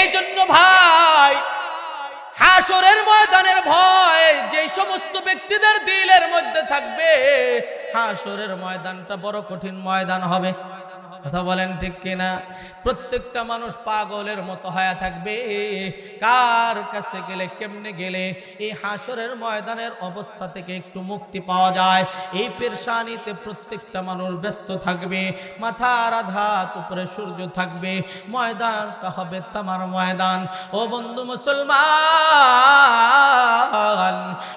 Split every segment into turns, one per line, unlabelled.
এই জন্য ভাই হাসরের ময়দানের ভয় যে সমস্ত ব্যক্তিদের দিলের মধ্যে থাকবে হাসরের ময়দানটা বড় কঠিন ময়দান হবে। কথা বলেন ঠিক কিনা? প্রত্যেকটা মানুষ পাগলের মতো হয়ে থাকবে। কার কাছে গেলে, কেমনে গেলে? এই হাসরের ময়দানের অবস্থা থেকে একটু মুক্তি পাওয়া যায়। এই পেরশানিতে প্রত্যেকটা মানুষ ব্যস্ত থাকবে। মাথার আঘাত উপরে সূর্য থাকবে। ময়দানটা হবে তামার ময়দান। ও বন্ধু মুসলমান,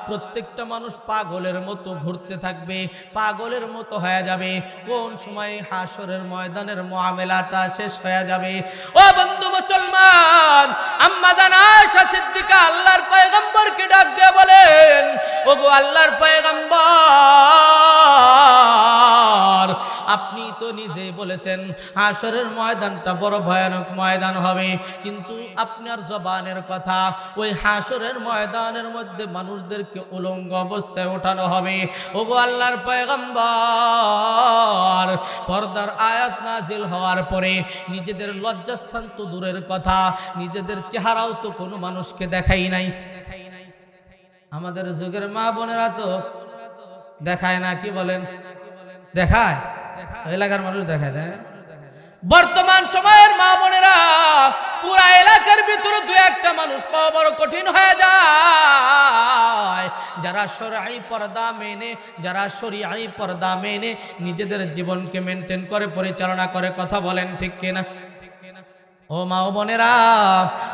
প্রত্যেকটা মানুষ পাগলের মতো ঘুরতে থাকবে, পাগলের মতো হয়ে যাবে। কোন সময় হাসরের ময়দানের মামেলাটা শেষ হয়ে যাবে। ও বন্ধু মুসলমান, আম্মা জানা আয়েশা সিদ্দিকা আল্লাহর পয়গম্বরকে ডাক দিয়ে বলেন, ওগো আল্লাহর পয়গম্বর, আপনি তো নিজে বলেছেন হাসরের ময়দানটা বড় ভয়ানক ময়দান হবে। কিন্তু আপনার জবানের কথা, ওই হাসরের ময়দানের মধ্যে মানুষদেরকে উলঙ্গ অবস্থায় ওঠানো হবে। ওগো আল্লাহর পয়গম্বর পর্দার আয়াত নাজিল হওয়ার পরে নিজেদের লজ্জাস্থান তো দূরের কথা, নিজেদের চেহারাও তো কোনো মানুষকে দেখাই নাই। আমাদের যুগের মা বোনেরা তো দেখায় না, কি বলেন? দেখায়? এলাকার মানুষ দেখায় বর্তমান সময়ের মা বোনেরা পুরা এলাকার ভিতরে দু একটা মানুষ পাওয়া বড় কঠিন হয়ে যায়। যারা সরাই পর্দা মেনে, যারা সরিয়াই পর্দা মেনে নিজেদের জীবনকে মেনটেন করে, পরিচালনা করে কথা বলেন ঠিক কিনা? ও মা ও বোনেরা,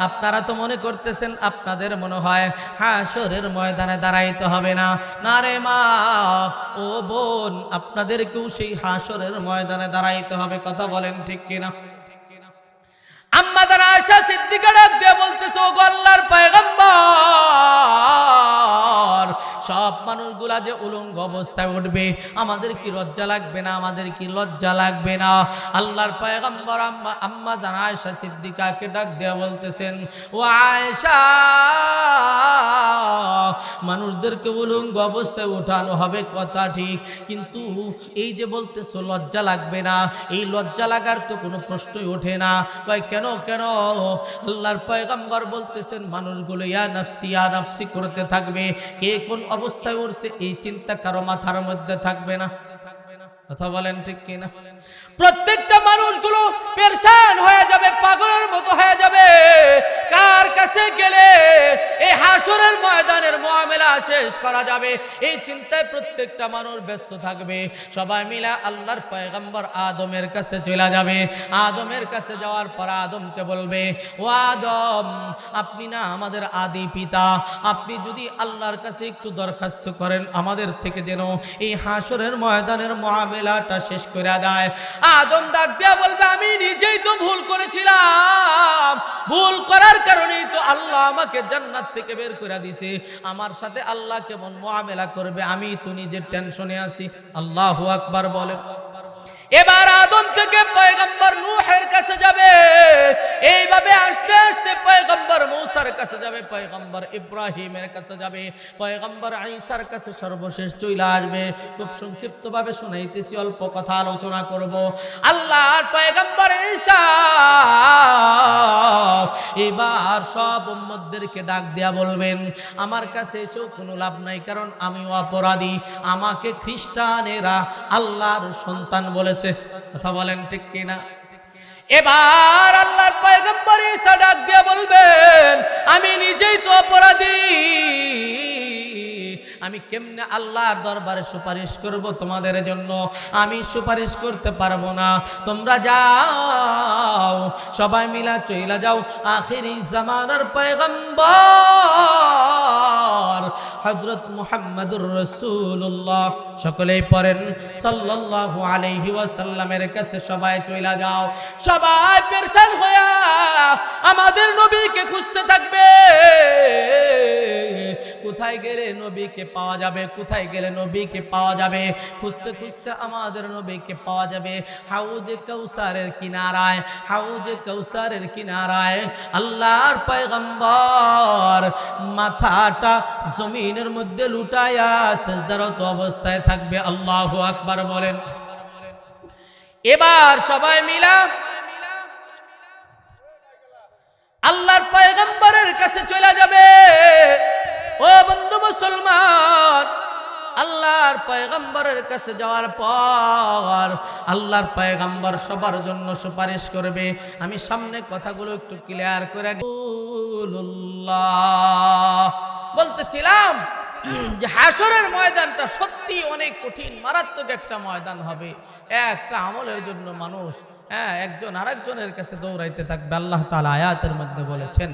আপনারা তো মনে করতেছেন আপনাদের মনে হয় হাসরের ময়দানে দাঁড়াইতে হবে না। না রে মা, ও বোন, আপনাদেরকেও সেই হাসরের ময়দানে দাঁড়াইতে হবে, কথা বলেন ঠিক কিনা? আম্মা যারা আশা সিদ্দিকা দিয়ে বলতেছে ও গো আল্লাহর পয়গম্বর, সব মানুষগুলা যে উলঙ্গ অবস্থায় উঠবে, আমাদের কি লজ্জা লাগবে না, আমাদের কি লজ্জা লাগবে না? আল্লাহর পয়গম্বর আম্মা আম্মা জানা আয়সা সিদ্দিকাকে ডাক দেওয়া বলতেছেন, ও আয়েশা মানুষদেরকে উলঙ্গ অবস্থায় উঠানো হবে, কথা ঠিক। কিন্তু এই যে বলতেছো, লজ্জা লাগবে না। এই লজ্জা লাগার তো কোনো প্রশ্নই ওঠে না। কয়, কেন কেন? আল্লাহর পয়গম্বর বলতেছেন, মানুষগুলো, ইয়া নাফসি ইয়া নাফসি করতে থাকবে। কে কোন অবস্থায় উঠছে, এই চিন্তা কারও মাথার মধ্যে থাকবে না। কথা বলেন ঠিক কিনা? প্রত্যেকটা মানুষগুলো পেরেশান হয়ে যাবে, পাগলের মতো হয়ে যাবে। কার কাছে গেলে এই হাসরের ময়দানের মুআমেলা শেষ করা যাবে? এই চিন্তায় প্রত্যেকটা মানুষ ব্যস্ত থাকবে। সবাই মিলে আল্লাহর পয়গম্বর আদমের কাছে চলে যাবে। আদমের কাছে যাওয়ার পর আদমকে বলবে, ও আদম, আপনি না আমাদের আদি পিতা। আপনি যদি আল্লাহর কাছে একটু দরখাস্ত করেন আমাদের থেকে যেন এই হাসরের ময়দানের মহামেলাটা শেষ করে দেয়। আদম ডাক দেয়া বলবে, আমি নিজেই তো ভুল করেছিলাম। ভুল করার কারণেই তো আল্লাহ আমাকে জান্নাত থেকে বের করে দিছে। আমার সাথে আল্লাহ কেমন মোয়ামেলা করবে? আমি তো নিজের টেনশনে আছি। আল্লাহ আকবার বলে। এবার আদম থেকে পয়গম্বর নূহের কাছে কাছে যাবে, পয়গম্বর ইব্রাহিমের কাছে যাবে, পয়গম্বর ঈসার কাছে সর্বশেষ চইলা আসবে। খুব সংক্ষিপ্তভাবে শোনাইতেছি, অল্প কথা আলোচনা করব। আল্লাহর পয়গম্বর ঈসা, এবার সব উম্মতদেরকে ডাক দেয়া বলবেন, আমার কাছে এসেও কোনো লাভ নাই, কারণ আমিও অপরাধী। আমাকে খ্রিস্টানেরা আল্লাহর সন্তান বলেছে। কথা বলেন ঠিক কিনা? এবার আল্লাহর পয়গম্বর ঈসা ডাক দিয়ে বলবেন, আমি নিজেই তো অপরাধী। আমি কেমনে আল্লাহর দরবারে সুপারিশ করব তোমাদের জন্য? আমি সুপারিশ করতে পারব না। তোমরা যাও, সবাই মিলা চইলা যাও। আখিরি জামানার পয়গম্বর হজরত মুহাম্মদুর রসুল্লাহ সকলেই পড়েন, সাল্লাল্লাহু আলাইহি ওয়াসাল্লামের কাছে সবাই চইলা যাও। সবাই পেরেশান হইয়া আমাদের নবীকে খুঁজতে থাকবে। কোথায় গেলে নবীকে পাওয়া যাবে? কোথায় গেলে নবীকে পাওয়া যাবে? খুঁজতে খুঁজতে আমাদের নবীকে পাওয়া যাবে। হাউজে কৌসারের কিনারায়, হাউজে কৌসারের কিনারায় আল্লাহর পয়গম্বর মাথাটা জমিনের মধ্যে লুটায়া সেজদারত অবস্থায় থাকবে, আল্লাহু আকবার বলেন। এবার সবাই মিলা আল্লাহর পয়গম্বরের কাছে চলে যাবে। ও বন্ধু মুসলমান, আল্লাহর পয়গম্বরের কাছে যাওয়ার পর আল্লাহর পয়গম্বর সবার জন্য সুপারিশ করবে। আমি সামনে কথাগুলো একটু ক্লিয়ার করে নিই। বলতেছিলাম যে হাসরের ময়দানটা সত্যি অনেক কঠিন, মারাত্মক একটা ময়দান হবে। একটা আমলের জন্য মানুষ হ্যাঁ একজন আরেকজনের কাছে দৌড়াইতে থাকবে। আল্লাহ তাআলা আয়াতের মধ্যে বলেছেন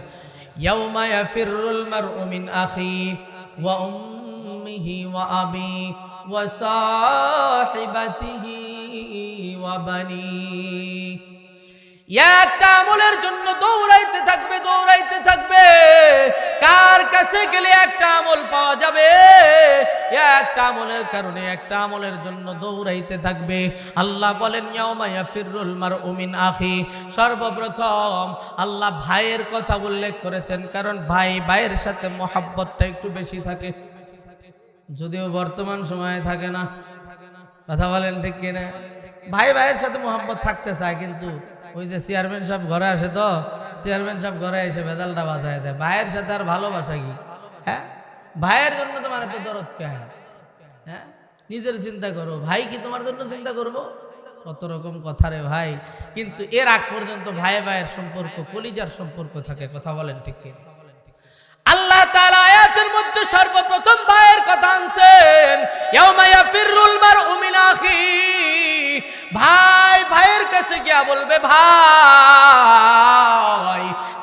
একটা আমলের জন্য দৌড়াইতে থাকবে দৌড়াইতে থাকবে। একটা আমলের কারণে, একটা আমলের জন্য দৌড়াইতে থাকবে। আল্লাহ বলেন, ইয়াউমা ইয়াফিরুল মারউ মিন আখি। সর্বপ্রথম আল্লাহ ভাইয়ের কথা উল্লেখ করেছেন, কারণ ভাই, ভাইয়ের সাথে মহাব্বতটা একটু বেশি থাকে। যদিও বর্তমান সময়ে থাকে না। কথা বলেন ঠিক কিনা? ভাই, ভাইয়ের সাথে মোহাম্মত থাকতে চায়, কিন্তু ওই যে চেয়ারম্যান সাহেব ঘরে আসে তো, চেয়ারম্যান সাহেব ঘরে এসে বেদালটা বাজায় দেয়। ভাইয়ের সাথে আর ভালোবাসা কি? হ্যাঁ? ভাইয়ের জন্য তোমার এত দরদ কে? হ্যাঁ? নিজের চিন্তা করো। ভাই কি তোমার জন্য চিন্তা করব? কত রকম কথা রে ভাই। কিন্তু এর আগ পর্যন্ত ভাই ভাইয়ের সম্পর্ক, কলিজার সম্পর্ক থাকে, কথা বলেন ঠিক আল্লাহ তাআলা আয়াতের মধ্যে সর্বপ্রথম ভাইয়ের কথা আনছেন ভাই, ভাইয়ের কাছে গিয়া বলবে, ভাই,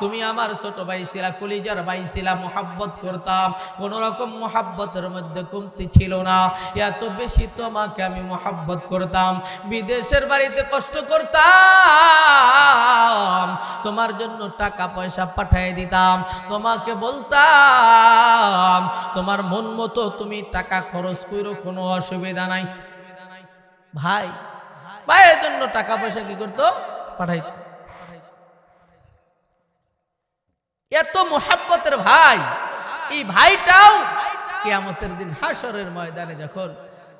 তুমি আমার ছোট ভাই ছিলা, কলিজার ভাই ছিলা, মোহাব্বত করতাম। কোন রকম মোহাব্বতের মধ্যে কমতি ছিল না। এত বেশি তোমাকে আমি মোহাব্বত করতাম। বিদেশের বাড়িতে কষ্ট করতাম। তোমার জন্য টাকা পয়সা পাঠিয়ে দিতাম। তোমাকে বলতাম তোমার মন মতো তুমি টাকা খরচ করো কোনো অসুবিধা নাই। ভাই, ভাইয়ের জন্য টাকা পয়সা কি করতো? পাঠাইতো। এত মোহাব্বতের ভাই, এই ভাইটাও কিয়ামতের দিন হাসরের ময়দানে যখন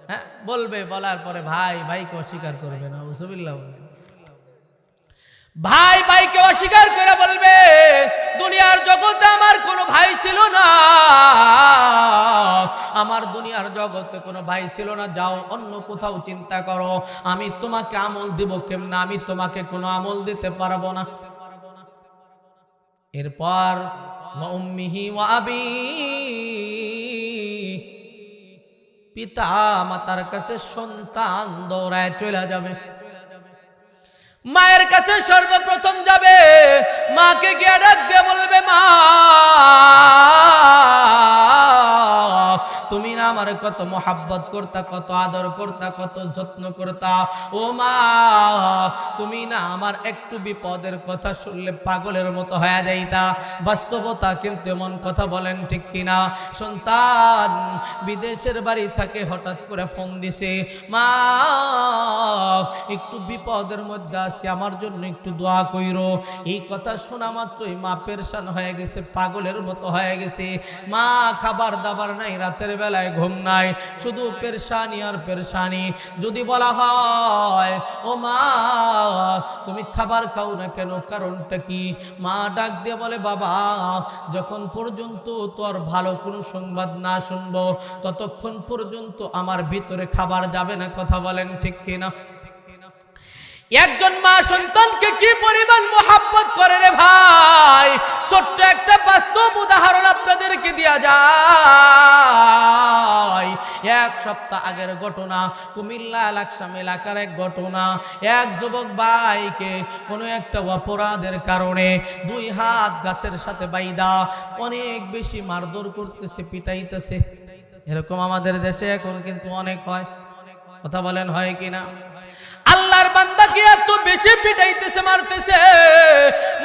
হ্যাঁ বলবে, বলার পরে ভাই, ভাইকে অস্বীকার করবে না বলে। ভাই, ভাইকে অস্বীকার করে বলবে, দুনিয়ার জগতে আমার কোনো ভাই ছিল না। আমার দুনিয়ার জগতে কোনো ভাই ছিল না, যাও অন্য কোথাও চিন্তা করো। আমি তোমাকে আমল দিব কেমনা? আমি তোমাকে কোনো আমল দিতে পারব না। এরপর পিতা মাতার কাছে সন্তান দৌড়ায় চলে যাবে। মায়ের কাছে সর্বপ্রথম যাবে। মাকে গিয়ে ডাক দিয়ে বলবে, মা তুমি না আমার কত মোহাব্বত করতা, কত আদর করতা, কত যত্ন করতা? ও মা, তুমি না আমার একটু বিপদের কথা শুনলে পাগলের মতো হয়ে যাইতা। বাস্তবতা কিন্তু এমন কথা বলেন ঠিক কিনা? সন্তান বিদেশের বাড়ি থাকে, হঠাৎ করে ফোন দিছে, মা, একটু বিপদের মধ্যে আছি, আমার জন্য একটু দোয়া কইরো। এই কথা শোনা মাত্রই মা পেরেশান হয়ে গেছে, পাগলের মতো হয়ে গেছে। মা খাবার দাবার নাই, রাতের বেলায় ঘুম নাই, শুধু পেরশানি আর পেরশানি। যদি বলা হয়, ও মা, তুমি খাবার খাও না কেন? কারণটা কি? মা ডাক দিয়ে বলে, বাবা, যখন পর্যন্ত তোর ভালো কোনো সংবাদ না শুনব, ততক্ষণ পর্যন্ত আমার ভিতরে খাবার যাবে না। কথা বলেন ঠিক কিনা? একজন মা সন্তানকে কি পরিমাণ মোহাব্বত করে রে ভাই? ছোট্ট একটা বাস্তব উদাহরণ আপনাদেরকে দেওয়া যায়। এক সপ্তাহ আগের ঘটনা, কুমিল্লা লাকসাম এলাকার এক ঘটনা। এক যুবক ভাইকে কোনো একটা অপরাধের কারণে দুই হাত গাছের সাথে বাইদা অনেক বেশি মারধর করতেছে, পিটাইতেছে। এরকম আমাদের দেশে এখন কিন্তু অনেক হয়। কথা বলেন হয় কিনা? আল্লাহর বান্দাকে এত বেশি পিটাইতেছে, মারতেছে।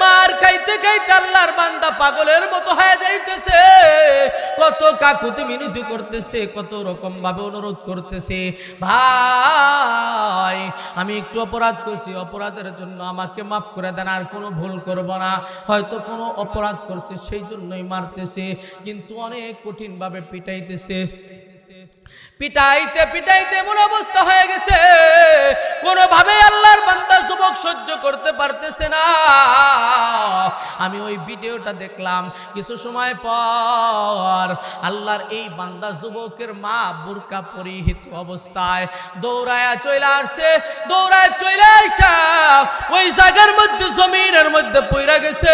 মার খাইতে খাইতে আল্লাহর বান্দা পাগলের মতো হয়ে যাইতেছে। কত কাকুতি মিনতি করতেছে, কত রকম ভাবে অনুরোধ করতেছে। ভাই, আমি একটু অপরাধ করছি, অপরাধের জন্য আমাকে মাফ করে দেন, আর কোনো ভুল করব না। হয়তো কোনো অপরাধ করছে সেই জন্যই মারতেছে, কিন্তু অনেক কঠিন ভাবে পিটাইতেছে। পিটাইতে পিটাইতে এমন অবস্থা হয়ে গেছে, কোনোভাবে আল্লাহর বান্দা যুবক সহ্য করতে পারতেছে না। আমি ওই ভিডিওটা দেখলাম কিছু সময় পর আল্লাহর এই বান্দা যুবকের মা বুরকা পরিহিত অবস্থায় দৌড়ায়া চলে আসছে। দৌড়ায় চলে আসা ওই জায়গার মধ্যে, জমিনের মধ্যে পইরা গেছে।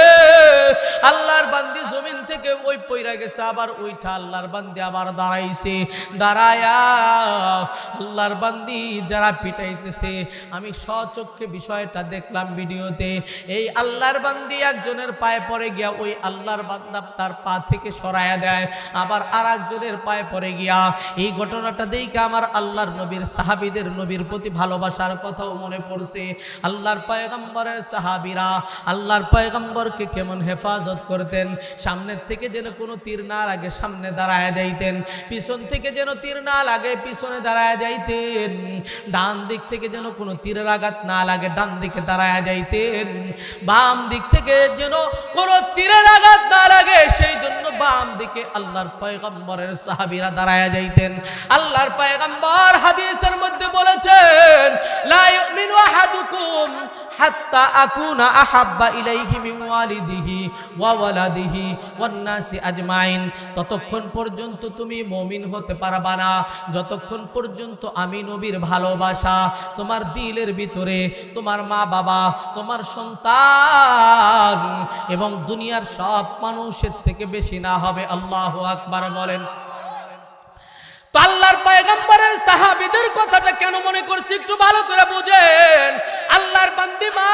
আল্লাহর বান্দি জমিন থেকে ওই পইরা গেছে, আবার ওইটা আল্লাহর বান্দি আবার দাঁড়াইছে। দাঁড়ায়া। আল্লাহর বান্দি যারা পিটাইতেছে, আমি স্বচক্ষে বিষয়টা দেখলাম ভিডিওতে। এই আল্লাহর বান্দি একজনের পায়ে পড়ে গিয়া ওই আল্লাহর বান্দা তার পা থেকে সরায়া দেয়, আবার আর একজনের পায়ে পড়ে গিয়া। এই ঘটনাটা দেখে আমার আল্লাহর নবীর সাহাবিদের নবীর প্রতি ভালোবাসার কথাও মনে পড়ছে। আল্লাহর পয়গম্বরের সাহাবিরা আল্লাহর পয়গম্বরকে কেমন হেফাজত করতেন? সামনের থেকে যেন কোনো তীর না লাগে, সামনে দাঁড়ায় যাইতেন। পিছন থেকে যেন তীর না লাগে, পিছনে দাঁড়ায় যাইতেন। ডান দিক থেকে যেন কোনো তীরের আঘাত না লাগে, ডান দিকে দাঁড়ায় যাইতেন। বাম দিক থেকে যেন কোনো তীরের আঘাত না লাগে, সেই জন্য বাম দিকে আল্লাহর পয়গম্বরের সাহাবিরা দাঁড়ায় যাইতেন। আল্লাহর পয়গম্বর হাদিসের মধ্যে বলেছেন, লা ইউমিনু আহাদুকুম হাত্তা আকুনা আহাব্বা ইলাইহি মিন ওয়ালিদিহি ওয়া ওয়ালাদিহি ওয়ান নাসি আজমাইন। ততক্ষণ পর্যন্ত তুমি মুমিন হতে পারবা না। যতক্ষণ পর্যন্ত আমি নবীর ভালোবাসা তোমার দিলের ভিতরে, তোমার মা বাবা তোমার সন্তান এবং দুনিয়ার সব মানুষের থেকে বেশি না হবে, আল্লাহ আকবার বলেন। আল্লাহর পয়গম্বরের সাহাবিদের কথাটা কেন মনে করছি একটু ভালো করে বুঝেন। আল্লাহর বান্দি মা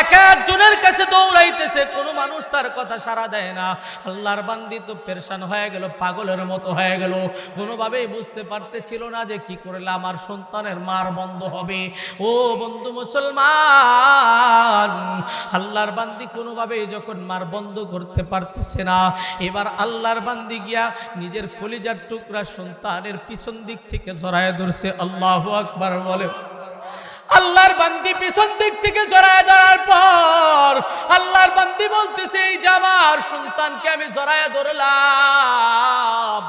এক একজনের কাছে দৌড়াইতেছে, কোনো মানুষ তার কথা সারা দেয় না। আল্লাহর বান্দি তো পেরেশান হয়ে গেল, পাগলের মতো হয়ে গেল। কোনোভাবেই বুঝতে পারতেছিল না যে কি করলে আমার সন্তানের মার বন্ধ হবে। ও বন্ধু মুসলমান, আল্লাহর বান্দি কোনোভাবেই যখন মার বন্ধ করতে পারতেছে না, এবার আল্লাহর বান্দি গিয়া নিজের কলিজার টুকরা সন্তানের পিছন দিক থেকে জড়ায় ধরছে। আল্লাহ আকবার বলে। আল্লাহর বান্দি পিছন দিক থেকে জড়ায় ধরার পর আল্লাহর বান্দি বলতেছে, এই যাবার সন্তানকে আমি জড়ায় ধরলাম।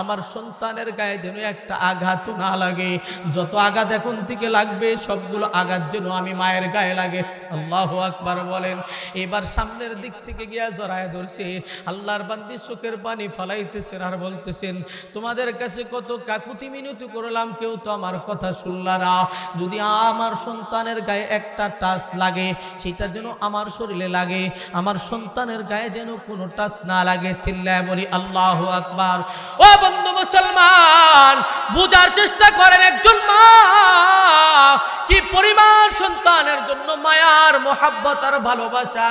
আমার সন্তানের গায়ে যেন একটা আঘাত না লাগে। যত আঘাত এখন থেকে লাগবে, সবগুলো আঘাত যেন আমি মায়ের গায়ে লাগে। আল্লাহ আকবার বলেন। এবার সামনের দিক থেকে গিয়া জড়ায় ধরছে। আল্লাহর বান্দি চোখের পানি ফালাইতেছেন আর বলতেছেন, তোমাদের কাছে কত কাকুতি মিনতি করলাম, কেউ তো আমার কথা শুনলা না। যদি আমার সন্তানের গায়ে একটা টাচ লাগে, সেটা যেন আমার শরীরে লাগে। আমার সন্তানের গায়ে যেন কোনো টাচ না লাগে, চিল্লায় বলি, আল্লাহ আকবার। ও বন্ধু মুসলমান, বুঝার চেষ্টা করেন একজন মা, কি পরিমাণ সন্তানের জন্য মায়ার, মোহাব্বত আর ভালোবাসা।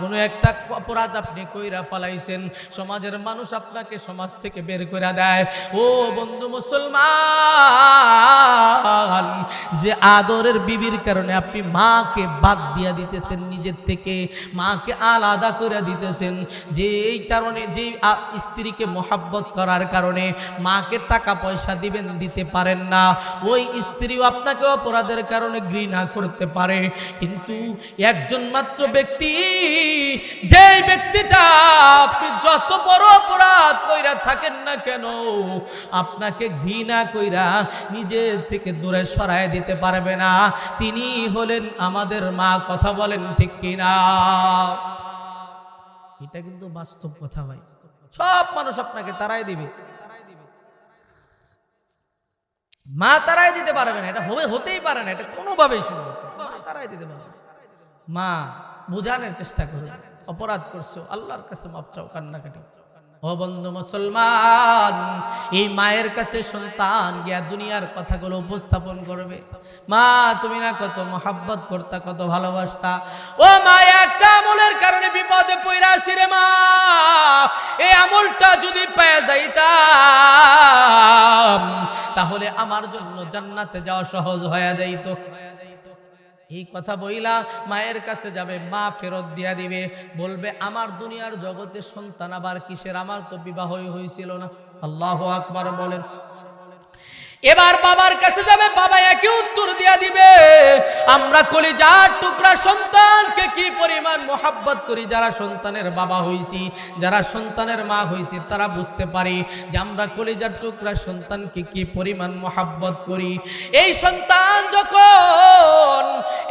কোনো একটা অপরাধ আপনি কইরা ফালাইছেন, সমাজের মানুষ আপনাকে সমাজ থেকে বের করে দেয়। ও বন্ধু মুসলমান, যে আদরের বিবির কারণে আপনি মাকে বাদ দিয়া দিতেছেন নিজের থেকে, মাকে আলাদা করে দিতেছেন। যে এই কারণে, যে স্ত্রীকে মোহাব্বত করার কারণে মাকে টাকা পয়সা দিবেন, দিতে পারেন না। ওই স্ত্রীও আপনাকে অপরাধের কারণে ঘৃণা করতে পারে। কিন্তু একজন মাত্র ব্যক্তি, যেই ব্যক্তিটা আপনি যত বড় অপরাধ কইরা থাকেন না কেন, আপনাকে ঘৃণা কইরা নিজের থেকে দূরে সরায় দিতে পারবে না। তিনি হলেন আমাদের মা, কথা বলেন ঠিক কিনা? এটা কিন্তু বাস্তব কথা ভাই। সব মানুষ আপনাকে তারাই দিবে। মা তারাই দিতে পারবে না। এটা হবে, হতেই পারে না। এটা কোনোভাবেই না। মা তারাই দিতে পারবে। মা, বুঝানোর চেষ্টা করো অপরাধ করছ। আল্লাহর কাছে মাপ চাও, কান্নাকাটি ও বন্ধু মুসলমান, এই মায়ের কাছে সন্তান গিয়া দুনিয়ার কথাগুলো উপস্থাপন করবে। মা, তুমি না কত মহাব্বত করতা, কত ভালোবাসতা। ও মা, একটা আমলের কারণে বিপদে পড়া আছি রে মা। এই আমলটা যদি পেয়ে যাইতাম, তাহলে আমার জন্য জান্নাতে যাওয়া সহজ হয়ে যাইতো। এই কথা বইলা মায়ের কাছে যাবে, মা ফেরত দিয়া দিবে। বলবে, আমার দুনিয়ার জগতে সন্তান আবার কিসের? আমার তো বিবাহই হয়েছিল না। আল্লাহ আকবার বলেন এবার বাবার কাছে যাবে, বাবা একই উত্তর দিয়া দিবে, আমরা কলিজার টুকরা সন্তানকে কি পরিমাণ মোহাব্বত করি? যারা সন্তানের বাবা হইছি, যারা সন্তানের মা হইছি, তারা বুঝতে পারি যে আমরা কলিজার টুকরা সন্তানকে কি পরিমাণ মোহাব্বত করি। এই সন্তান যখন,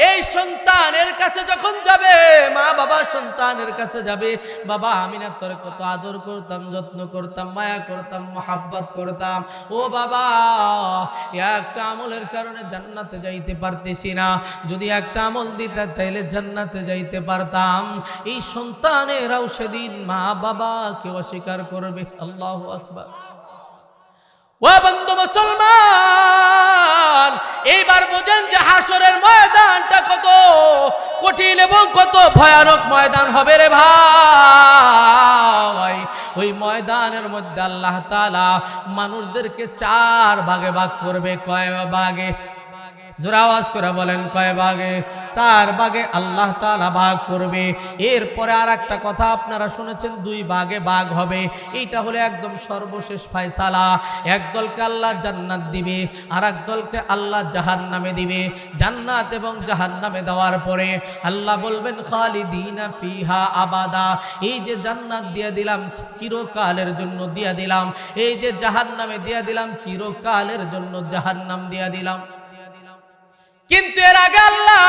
এই সন্তানের কাছে যখন যাবে, মা বাবা সন্তানের কাছে যাবে, বাবা, আমি না তোর কত আদর করতাম, যত্ন করতাম, মায়া করতাম, মোহাব্বত করতাম। ও বাবা একটা আমলের কারণে জান্নাতে যাইতে পারতেছি না। যদি একটা আমল দিতে, তাইলে জান্নাতে যাইতে পারতাম। এই সন্তানেরাও সেদিন মা বাবা বাবাকে অস্বীকার করবে। আল্লাহ আকবার। বন্ধু মুসলমান, এইবার বোঝেন যে হাসরের ময়দানটা কত কঠিন এবং কত ভয়ানক ময়দান হবে রে ভাই। ওই ময়দানের মধ্যে আল্লাহ তালা মানুষদেরকে চার ভাগে ভাগ করবে, কয় ভাগে? জোরে আওয়াজ করে বলেন, কয় ভাগে চার ভাগে আল্লাহ তাআলা ভাগ করবে। এরপরে আর একটা কথা আপনারা শুনেছেন, দুই ভাগে ভাগ হবে। এইটা হলো একদম সর্বশেষ ফয়সালা। একদলকে আল্লাহ জান্নাত দিবে আর এক দলকে আল্লাহ জাহান্নামে দিবে। জান্নাত এবং জাহান্নামে দেওয়ার পরে আল্লাহ বলবেন, খালিদিনা ফিহা আবাদা। এই যে জান্নাত দিয়ে দিলাম, চিরকালের জন্য দিয়ে দিলাম। এই যে জাহান্নামে দিয়ে দিলাম, চিরকালের জন্য জাহান্নাম দিয়ে দিলাম। কিন্তু এর আগে আল্লাহ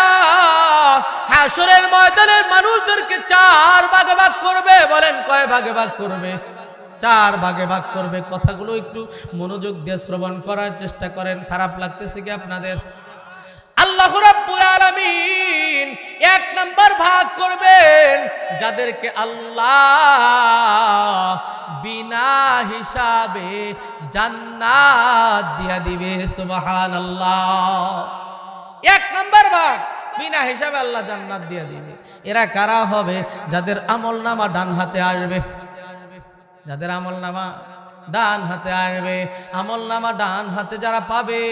হাসরের ময়দানের মানুষদেরকে চার ভাগে ভাগ করবে, বলেন কয় ভাগে ভাগ করবে? চার ভাগে ভাগ করবে। কথাগুলো একটু মনোযোগ দিয়ে শ্রবণ করার চেষ্টা করেন, খারাপ লাগতেছে কি আপনাদের? আল্লাহ আলামিন এক নাম্বার ভাগ করবেন, যাদেরকে আল্লাহ বিনা হিসাবে জান্নাত দিয়া দিবে, সুবহানাল্লাহ। এক নম্বর ভাগ। বিনা হিসাবে আল্লাহ জান্নাত দিয়ে দিবে। এরা কারা হবে? যাদের আমল নামা ডান হাতে আসবে। যাদের আমল নামা ডান হাতে আসবে। আমল নামা ডান হাতে যারা পাবে,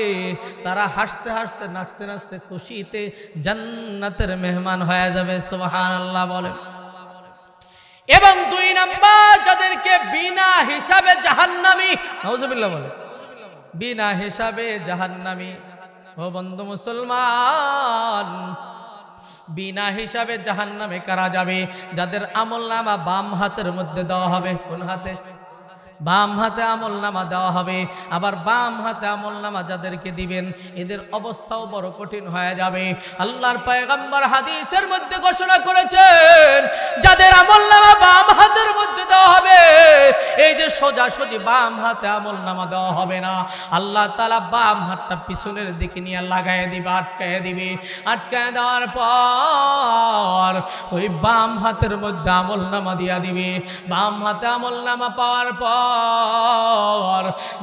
তারা হাসতে হাসতে, নাচতে নাচতে খুশিতে জান্নাতের মেহমান হয়ে যাবে। সোহান আল্লাহ বলেন এবং দুই নাম্বার, যাদেরকে বিনা হিসাবে জাহান্নামি নওজুবিল্লাহ বলে, বিনা হিসাবে জাহান্নামি ও বন্ধু মুসলমান, বিনা হিসাবে জাহান্নামে কারা যাবে? যাদের আমল নামা বাম হাতের মধ্যে দেওয়া হবে, কোন হাতে? বাম হাতে আমল নামা দেওয়া হবে। আবার বাম হাতে আমল নামা যাদেরকে দিবেন, এদের অবস্থাও বড় কঠিন হয়ে যাবে। আল্লাহর পায়গাম্বার হাদিসের মধ্যে ঘোষণা করেছেন, যাদের আমল নামা বাম হাতের মধ্যে দেওয়া হবে, এই যে সোজাসুজি বাম হাতে আমল নামা দেওয়া হবে না। আল্লাহ তালা বাম হাতটা পিছনের দিকে নিয়ে লাগাই দিবে, আটকায় দিবে। আটকায় দেওয়ার পর ওই বাম হাতের মধ্যে আমল নামা দিয়া দিবে। বাম হাতে আমল নামা পাওয়ার পর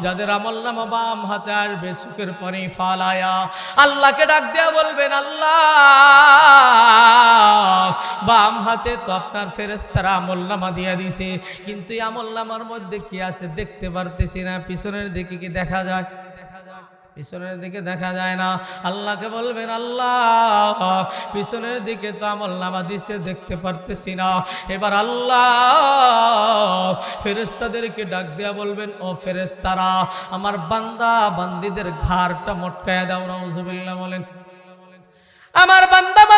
যাদের আমল নামা বাম হাতে আসবে, সুখের পানি ফালায়া। আল্লাহকে ডাক দেয়া বলবেন, আল্লাহ! বাম হাতে তো আপনার ফেরেস্তারা আমল নামা দিয়া দিছে। কিন্তু এই আমল নামার মধ্যে কি আছে দেখতে পারতেছি না, পিছনের দিকে কি দেখা যায়? পিছনের দিকে দেখা যায় না। আল্লাহকে বলবেন, আল্লাহ, পিছনের দিকে তো আমল নামা দিছে, দেখতে পারতেছি না। এবার আল্লাহ ফেরেস্তাদেরকে ডাক দেয়া বলবেন, ও ফেরেস্তারা আমার বান্দা বান্দিদের ঘাড়টা মোটকায় দাও না বলেন। আমার বান্দা